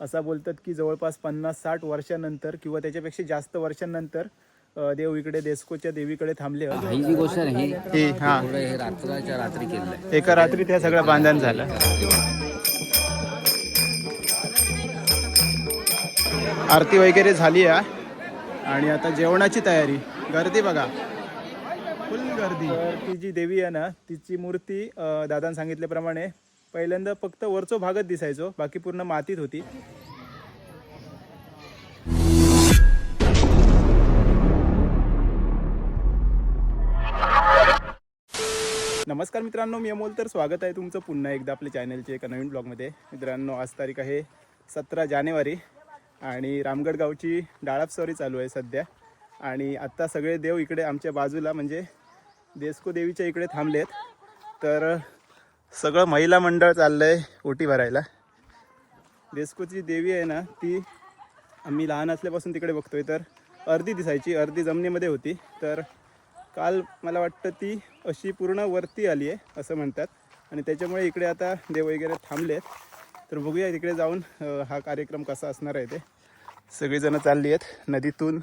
असा बोलतात की जवळपास पन्नास साठ वर्षानंतर किंवा त्याच्यापेक्षा जास्त वर्षांनंतर देव इकडे देसकोच्या देवीकडे थांबले. ही जी गोष्ट ही ही हा. हे रात्राच्या रात्री एका रात्री त्या सगळं बांधण झालं. आरती वगैरे झाली आहे. आणि आता जेवणाची तयारी. गर्दी बघा. फुल गर्दी. तर ती जी देवी आहे ना तिची मूर्ती दादाने सांगितल्याप्रमाणे पहिल्यांदा फक्त वरचो भागच दिसायचो बाकी पूर्ण मातीत होती. नमस्कार मित्रांनो मी अमोल. तर स्वागत आहे तुमचं पुन्हा एकदा आपल्या चॅनलच्या एका नवीन ब्लॉगमध्ये. मित्रांनो आज तारीख आहे सतरा जानेवारी आणि रामगड गावची डाळापसवारी सॉरी चालू आहे सध्या. आणि आत्ता सगळे देव इकडे आमच्या बाजूला म्हणजे देसको देवीच्या इकडे थांबलेत. तर सगळं महिला मंडळ चाललं आहे ओटी भरायला. देसकोची देवी आहे ना ती आम्ही लहान असल्यापासून तिकडे बघतोय तर अर्धी दिसायची अर्धी जमिनीमध्ये होती. तर काल मला वाटतं ती अशी पूर्ण वरती आली आहे असं म्हणतात. आणि त्याच्यामुळे इकडे आता देव वगैरे थांबलेत. तर बघूया तिकडे जाऊन हा कार्यक्रम कसा असणार आहे ते. सगळीजणं चालली आहेत. नदीतून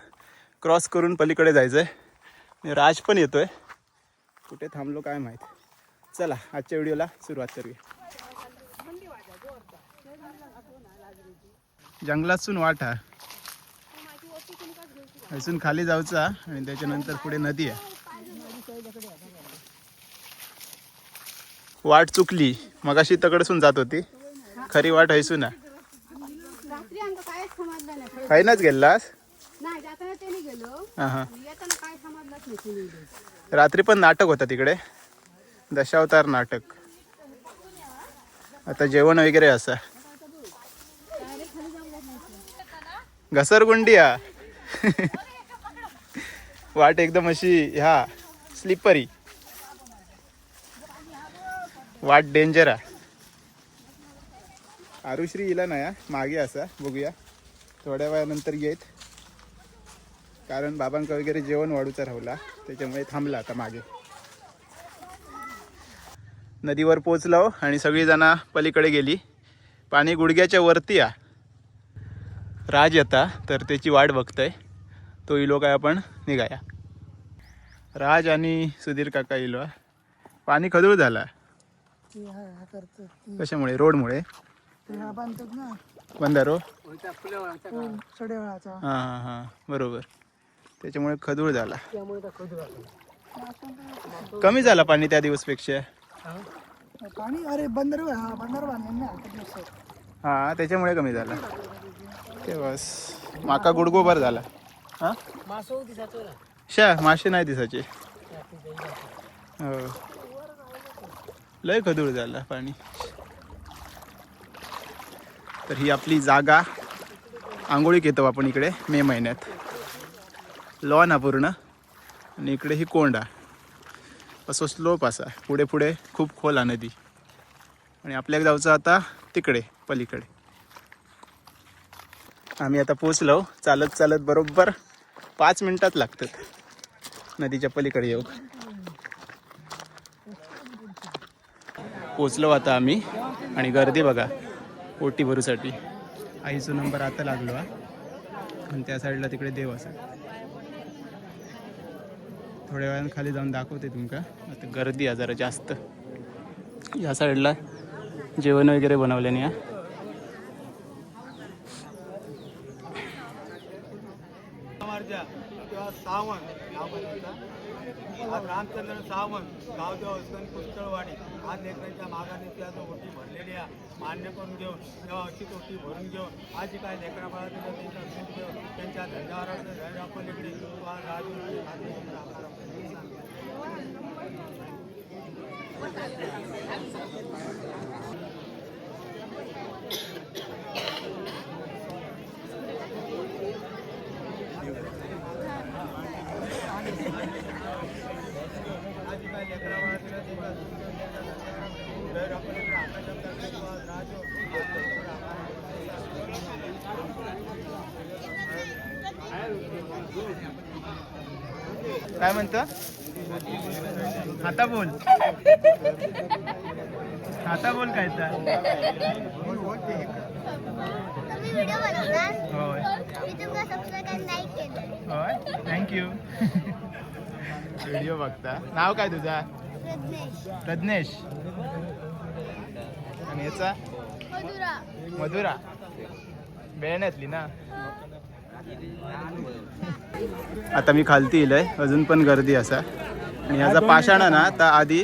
क्रॉस करून पलीकडे जायचं आहे राज पण येतो आहे कुठे थांबलो काय माहीत. चला आजच्या व्हिडिओला सुरुवात करूया. जंगलातून वाट हा. इथून खाली जाऊचा आणि त्याच्यानंतर पुढे नदी आहे. वाट चुकली मगाशी तकडसून जात होती. खरी वाट हैसून हैनाच गेलास? हा हा. रात्री पण नाटक होता तिकडे. दशावतार नाटक. आता जेवण वगैरे असा. घसरगुंडी हा वाट एकदम अशी ह्या स्लिपरी वाट डेंजर हा आरुश्री इला ना मागे असा बघूया. थोड्या वेळानंतर येत. कारण बाबांका वगैरे जेवण वाढूचा राहला त्याच्यामुळे थांबला आता मागे. नदीवर पोचलो आणि सगळी जण पलीकडे गेली. पाणी गुडघ्याच्या वरती आ राज येता तर त्याची वाट बघतोय. तो इलो काय आपण निघाया. राज आणि सुधीर काका इलो. हा. पाणी खदूळ झाला. कशामुळे? रोडमुळे? बंधारो सडेवाळाचा. हां हां हां. बरोबर. त्याच्यामुळे खदूळ झाला. कमी झाला पाणी त्या दिवसपेक्षा. पाणी? अरे बंदर हा बंदर बांधले ना हा त्याच्यामुळे कमी झाला. ते बस. माका गुडगो बर झाला. हा? शा मासे नाही दिसायचे. हो. लय खदूळ झाला पाणी. तर ही आपली जागा. आंघोळीक येतो आपण इकडे मे महिन्यात. लॉन हा पूर्ण आणि इकडे ही कोंडा. असं स्लोप असा पुढे पुढे खूप खोल हा नदी. आणि आपल्याक जाऊचं आता तिकडे पलीकडे. आम्ही आता पोचलो चालत चालत बरोबर पाच मिनिटात लागतात. नदीच्या पलीकडे येऊ पोचलो आता आम्ही. आणि गर्दी बघा ओटी भरूसाठी आईचा नंबर आता लागलो आणि त्या साईडला तिकडे देव असा थोड्या वेळानं खाली जाऊन दाखवते तुमका. आता गर्दी आहे जरा जास्त. या साईडला जेवण वगैरे बनवल्याने या किंवा रामचंद्र सावंत गावदेव हसन पुष्कळवाडी. आज लेकरांच्या मागाने त्या जो ओटी भरलेली आहे. मान्य करून घेऊन तेव्हा अशीच ओटी भरून घेऊन आज जी काय लेकरा बाळा त्यांचा त्यांच्या धंद्यावर आपण इकडे राजू. आज जी काय म्हणतं? आता बोल. आता बोल काय तर. होय. होय. थँक्यू व्हिडिओ बघता. नाव काय तुझा? प्रज्ञेश आणि याचा? मधुरा. मधुरा. बेळण्यातली ना. आता मी खालती येलोय अजून पण गर्दी असा. आणि ह्याचा पाषाणा ना आता आधी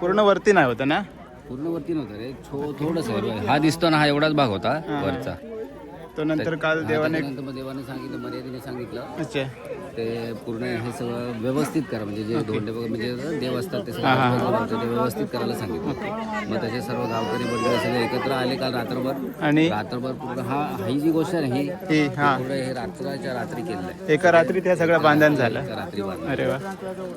पूर्ण वरती नाही होता ना? पूर्ण वरती नव्हतं रे. छो थोडस हा दिसतो ना हा एवढाच भाग होता वरचा. तो नंतर काल देवाने देवाने सांगितलं मर्यादेने सांगितलं. अच्छा. ते पूर्ण हे सगळं व्यवस्थित करा म्हणजे जे धोंडे वगैरे म्हणजे देव असतात ते हा, हा, सगळं ते व्यवस्थित करायला सांगितलं. मग त्याचे सर्व गावकरी मंडळी सगळे एकत्र आले काल रात्रभर. आणि? रात्रभर पूर्ण हा ही जी गोष्ट आहे ना ही ही हा. पूर्ण हे रात्राच्या रात्री केलेलं आहे. एका रात्री त्या सगळं बांधण झालं. एका रात्री बांधलं. अरे वा.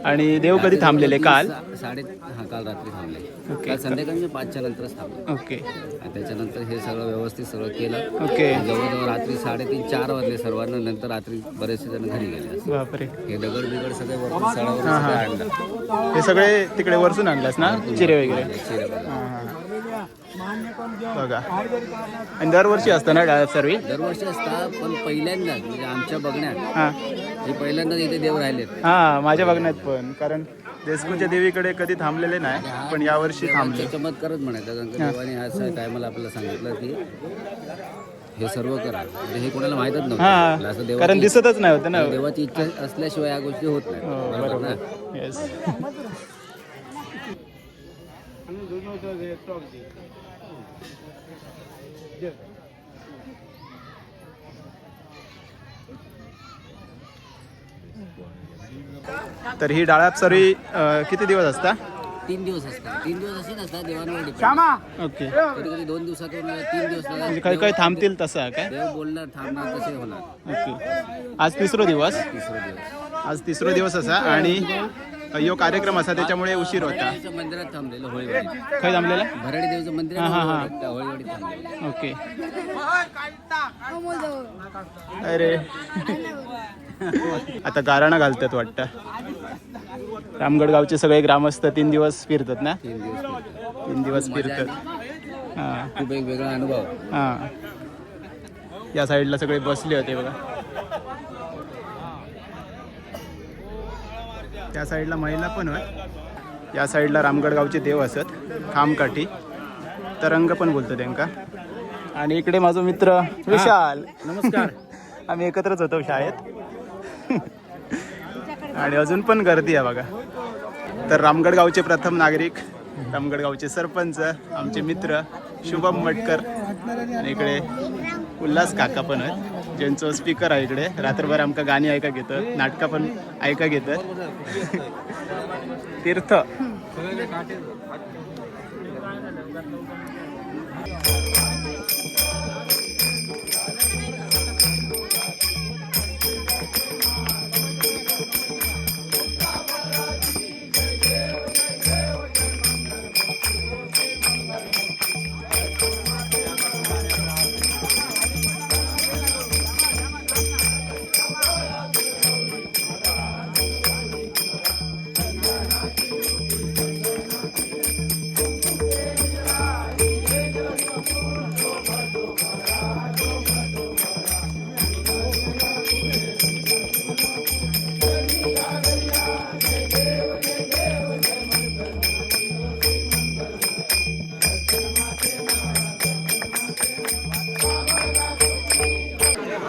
आणि देव कधी थांबलेले काल? सा- साडे हा काल रात्री थांबले. काल संध्याकाळी मी पाचच्या नंतरच थांबले. ओके. आणि त्याच्यानंतर हे सगळं व्यवस्थित सगळं केलं. ओके. जवळजवळ रात्री साडेतीन चार वाजले सर्वांना. नंतर रात्री बरेचसे जण घरी गेले. बापरे. हे दगड बिगड सगळे आणलं? हे सगळे तिकडे वरसून आणलास ना? चिरे वगैरे. चिरे. हा, हा. बघा. आणि दरवर्षी असतं ना डाळ सर्वी दरवर्षी असतात पण पहिल्यांदाच म्हणजे आमच्या बघण्यात. हा. हे पहिल्यांदाच इथे देव राहिलेत. हा माझ्या बघण्यात पण. कारण देशपूरच्या देवीकडे कधी थांबलेले नाही पण यावर्षी थांबले. चमत्कारच म्हणायचा. कारण का देवाने ह्या टायमाला आपल्याला सांगितलं की हे सर्व करा. म्हणजे हे कोणाला माहीतच नव्हतं. कारण दिसतच नाही होतं ना देवाची इच्छा असल्याशिवाय या गोष्टी होत नाही. हो, बरोबर ना? येस तर ही डाळाप सर्वी अं, किती दिवस असता? तीन दिवस असतात. तीन दिवस असे नसतात देवांवर. ओके. कधी कधी दोन दिवसातून तीन दिवस लागतात. म्हणजे काही काही थांबतील तसं काय? देव बोलणार थांबणार तसे होणार. ओके. आज तिसरो दिवस. तिसरा दिवस. आज तिसरो दिवस असा आणि यो कार्यक्रम असा त्याच्यामुळे उशीर होता. देवाच्या मंदिरात थांबलेलं होळीवाडीत काय थांबलेला? भराडी देवचं मंदिर आहे हा, हा, ना, हा. होळीवाडीत, त्या होळीवाडीत थांबलेलं. ओके. अरे. आता गाराणा घालतात वाटतं. रामगड गावचे सगळे ग्रामस्थ तीन दिवस फिरतात ना? तीन दिवस केलं. तीन दिवस फिरतात. हां. खूप एक वेगळा अनुभव. हां. या साईडला सगळे बसले होते बघा. त्या साईडला महिला पण होय. या साईडला रामगड गावचे देव असत. खामकाठी. तरंग पण बोलतो त्यांका आणि इकडे माझा मित्र विशाल. नमस्कार. आम्ही एकत्रच होतो शाळेत. आणि अजून पण गर्दी आहे बघा. तर रामगड गावचे प्रथम नागरिक रामगड गावचे सरपंच आमचे मित्र शुभम मटकर आणि इकडे उल्हास काका पण आहेत ज्यांचं स्पीकर आहे इकडे. रात्रभर आमका गाणी ऐका घेतं नाटकं पण ऐका घेतं. तीर्थ.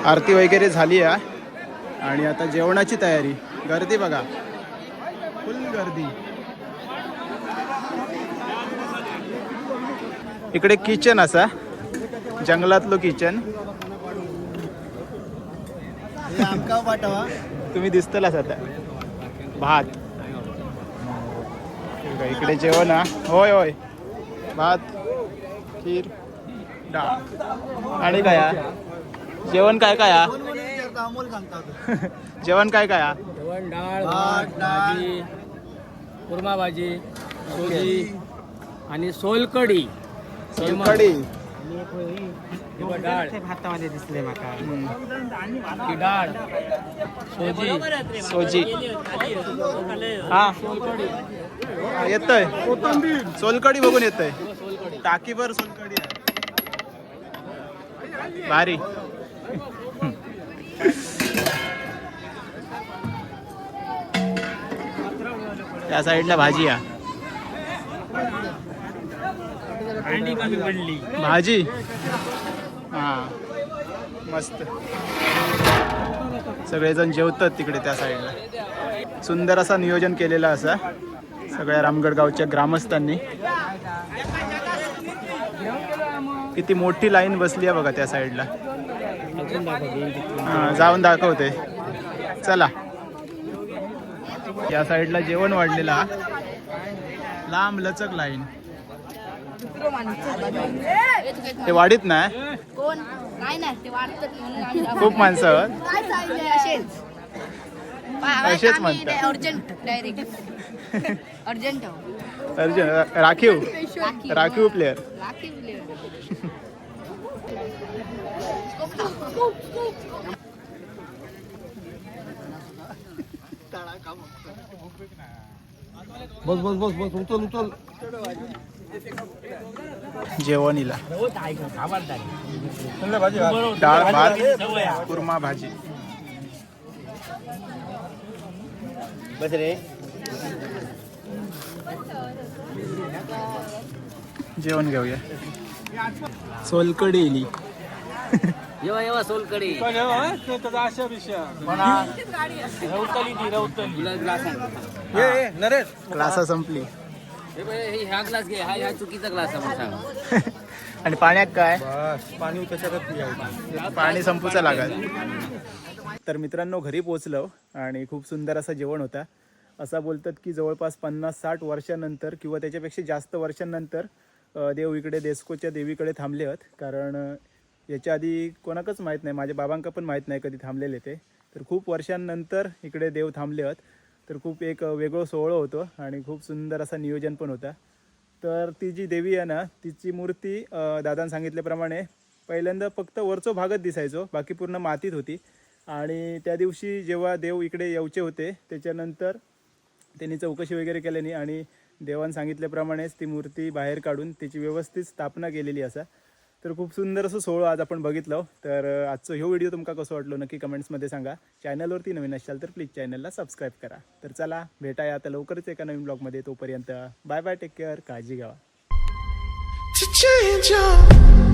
आरती वगैरे झाली आहे. आणि आता जेवणाची तयारी. गर्दी बघा. फुल गर्दी. इकडे किचन असा. जंगलातलो किचन. तुम्ही दिसतलाच आता. भात. इकडे जेवण होय होय. भात खीर डाळ. आणि काय हा? जेवण काय काय हा? जेवण काय काय हा? डाळ भात, भाजी कुर्मा भाजी सोजी आणि सोलकडी सोलकढी. किंवा डाळ. भातामध्ये दिसले माका. ही डाळ सोजी. सोजी. हा. येतोय. सोलकडी बघून येतोय. टाकीभर सोलकडी आहे. भारी. त्या साईडला भाजी या. भाजी? हा. मस्त. सगळेजण जेवतात तिकडे त्या साईडला. सुंदर असा नियोजन केलेला असा. सगळ्या रामगड गावच्या ग्रामस्थांनी. किती मोठी लाईन बसली आहे बघा त्या साईडला. हा, जाऊन दाखवते. चला. या साईडला जेवण वाढलेलं. लांब लचक लाईन. ते वाढीत नाही? खूप माणसं. असेच म्हणतात. अर्जंट डायरेक्ट अर्जंट अर्जुन राखीव. राखीव. प्लेअर राखीव बस बस बस बस उचल उचल. जेवणीला. डाळ भात कुर्मा भाजी. बस रे जेवण घेऊया. सोलकडी इली येवा येवा सोलकडी. रवतली ती रवतली. तुला ग्लास आण. क्लासा संपली. हे बघ, हे ह्या ग्लास घे हा ह्या चुकीचा ग्लास आहे म्हणून सांग. आणि पाण्यात काय? पाणी त्याच्यात पाणी संपूचा लागल तर मित्रांनो घरी पोचलो आणि खूप सुंदर असं जेवण होता. असं बोलतात की जवळपास पन्नास साठ वर्षानंतर किंवा त्याच्यापेक्षा जास्त वर्षांनंतर अ, देव इकडे देस्कोच्या देवीकडे थांबले आहेत. कारण अ, याच्या आधी कोणाकच माहीत नाही माझ्या बाबांका पण माहीत नाही कधी थांबलेले ते. तर खूप वर्षांनंतर इकडे देव थांबले आहेत तर खूप एक वेगळं सोहळं होतं आणि खूप सुंदर असा नियोजन पण होता. तर ती जी देवी आहे ना तिची मूर्ती दादानं सांगितल्याप्रमाणे पहिल्यांदा फक्त वरचो भागच दिसायचो बाकी पूर्ण मातीत होती. आणि त्या दिवशी जेव्हा देव इकडे येऊचे होते त्याच्यानंतर त्यांनी चौकशी वगैरे केल्यानी आणि देवान सांगितल्याप्रमाणेच ती मूर्ती बाहेर काढून त्याची व्यवस्थित स्थापना केलेली असा. तर खूप सुंदर असं सोहळं आज आपण बघितलं. तर आजचं ह्यो व्हिडिओ तुमका कसं वाटलो नक्की कमेंट्समध्ये सांगा. चॅनलवरती नवीन असाल तर प्लीज चॅनलला सबस्क्राईब करा. तर चला भेटाया आता लवकरच एका नवीन ब्लॉगमध्ये तोपर्यंत बाय बाय टेक केअर काळजी घ्यावा to change up.